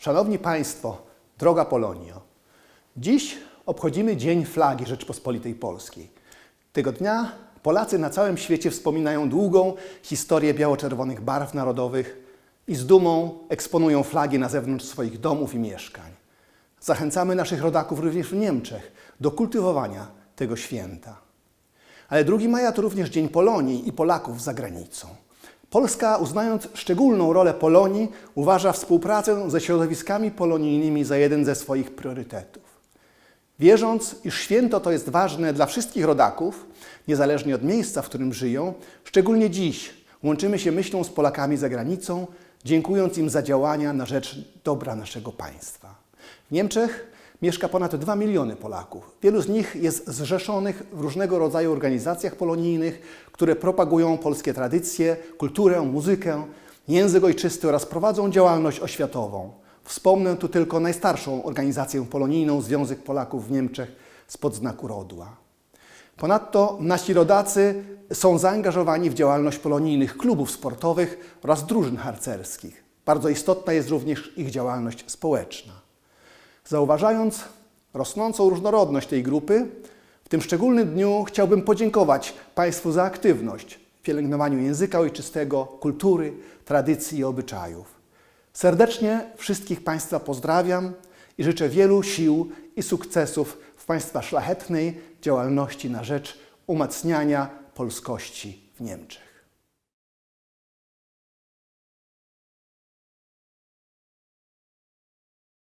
Szanowni Państwo, droga Polonio, dziś obchodzimy Dzień Flagi Rzeczpospolitej Polskiej. Tego dnia Polacy na całym świecie wspominają długą historię biało-czerwonych barw narodowych i z dumą eksponują flagi na zewnątrz swoich domów i mieszkań. Zachęcamy naszych rodaków również w Niemczech do kultywowania tego święta. Ale 2 maja to również Dzień Polonii i Polaków za granicą. Polska, uznając szczególną rolę Polonii, uważa współpracę ze środowiskami polonijnymi za jeden ze swoich priorytetów. Wierząc, iż święto to jest ważne dla wszystkich rodaków, niezależnie od miejsca, w którym żyją, szczególnie dziś łączymy się myślą z Polakami za granicą, dziękując im za działania na rzecz dobra naszego państwa. W Niemczech mieszka ponad 2 miliony Polaków. Wielu z nich jest zrzeszonych w różnego rodzaju organizacjach polonijnych, które propagują polskie tradycje, kulturę, muzykę, język ojczysty oraz prowadzą działalność oświatową. Wspomnę tu tylko najstarszą organizację polonijną Związek Polaków w Niemczech spod znaku Rodła. Ponadto nasi rodacy są zaangażowani w działalność polonijnych klubów sportowych oraz drużyn harcerskich. Bardzo istotna jest również ich działalność społeczna. Zauważając rosnącą różnorodność tej grupy, w tym szczególnym dniu chciałbym podziękować Państwu za aktywność w pielęgnowaniu języka ojczystego, kultury, tradycji i obyczajów. Serdecznie wszystkich Państwa pozdrawiam i życzę wielu sił i sukcesów w Państwa szlachetnej działalności na rzecz umacniania polskości w Niemczech.